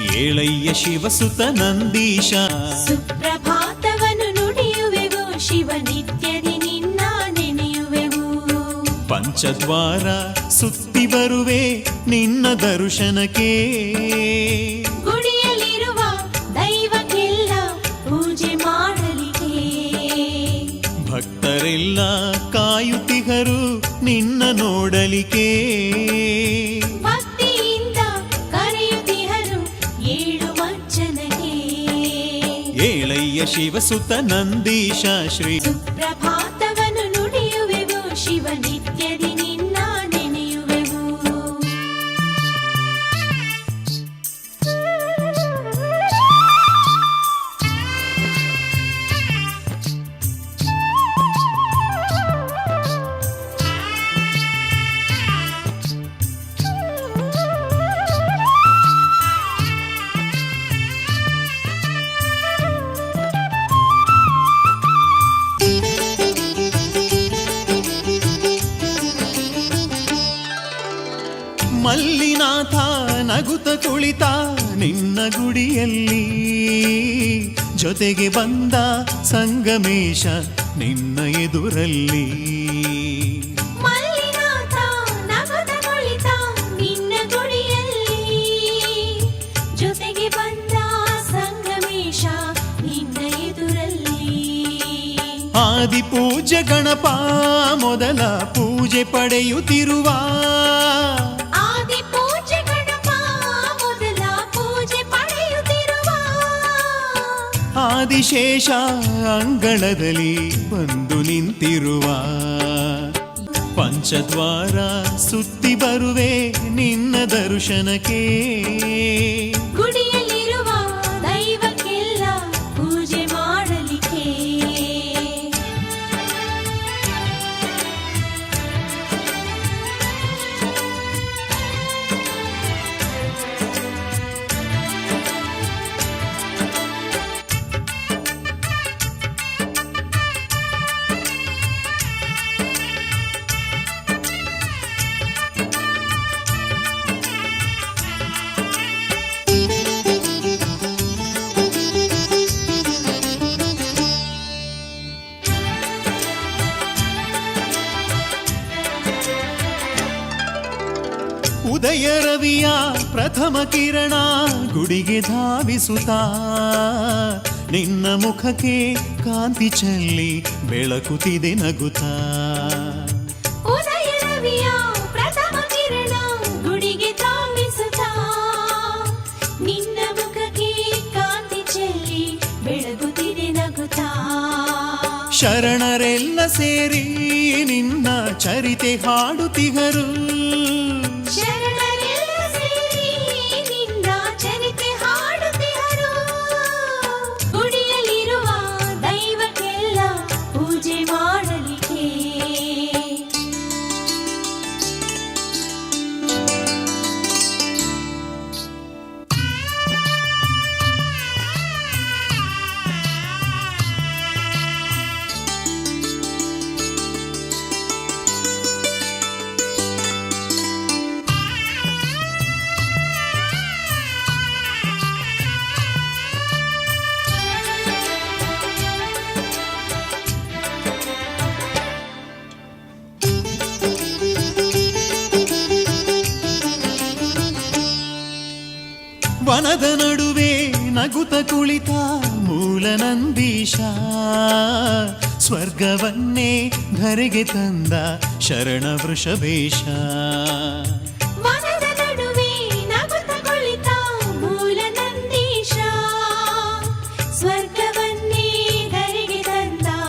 ಏಳಯ್ಯ ಶಿವಸುತ ನಂದೀಶ. ಸುಪ್ರಭಾತವನ್ನು ನುಡಿಯುವೆವು ಶಿವ ನಿತ್ಯದಿ ನಿನ್ನ ನೆನೆಯುವೆವು. ಪಂಚದ್ವಾರ ಸುತ್ತಿ ಬರುವೆ ನಿನ್ನ ದರ್ಶನಕ್ಕೆ. ಗುಡಿಯಲ್ಲಿರುವ ದೈವಕ್ಕೆಲ್ಲ ಪೂಜೆ ಮಾಡಲಿಕ್ಕೆ. ಭಕ್ತರೆಲ್ಲ ಕಾಯುತ್ತಿಗರು ನಿನ್ನ ನೋಡಲಿಕ್ಕೆ. ಏಳಯ್ಯ ಶಿವಸುತ ನಂದೀಶ ಶ್ರೀ ಸುಪ್ರಭಾತವನ್ನು ನುಡಿಯುವೆವು ಶಿವ ಮಲ್ಲಿನಾಥ ನಗುತ ಕುಳಿತ ನಿನ್ನ ಗುಡಿಯಲ್ಲಿ. ಜೊತೆಗೆ ಬಂದ ಸಂಗಮೇಶ ನಿನ್ನ ಎದುರಲ್ಲಿ. ಆದಿ ಪೂಜ್ಯ ಗಣಪ ಮೊದಲ ಪೂಜೆ ಪಡೆಯುತ್ತಿರುವ ಆದಿಶೇಷ ಅಂಗಳದಲ್ಲಿ ಬಂದು ನಿಂತಿರುವ ಪಂಚದ್ವಾರ ಸುತ್ತಿ ಬರುವೆ ನಿನ್ನ ದರ್ಶನಕ್ಕೆ. ಉದಯ ರವಿಯ ಪ್ರಥಮ ಕಿರಣ ಗುಡಿಗೆ ಧಾವಿಸುತ್ತಾ. ನಿನ್ನ ಮುಖಕ್ಕೆ ಕಾಂತಿ ಚೆಲ್ಲಿ ಬೆಳಕುತ್ತಿದೆ ನಗುತ್ತಾ. ಶರಣರೆಲ್ಲ ಸೇರಿ ನಿನ್ನ ಚರಿತೆ ಹಾಡುತ್ತಿಗರು ವನದ ನಡುವೆ ನಗುತ ಕುಳಿತ ಮೂಲ ನಂದೀಶ ಸ್ವರ್ಗವನ್ನೇ ಧರೆಗೆ ತಂದ ಶರಣ ವೃಷಭೇಶ.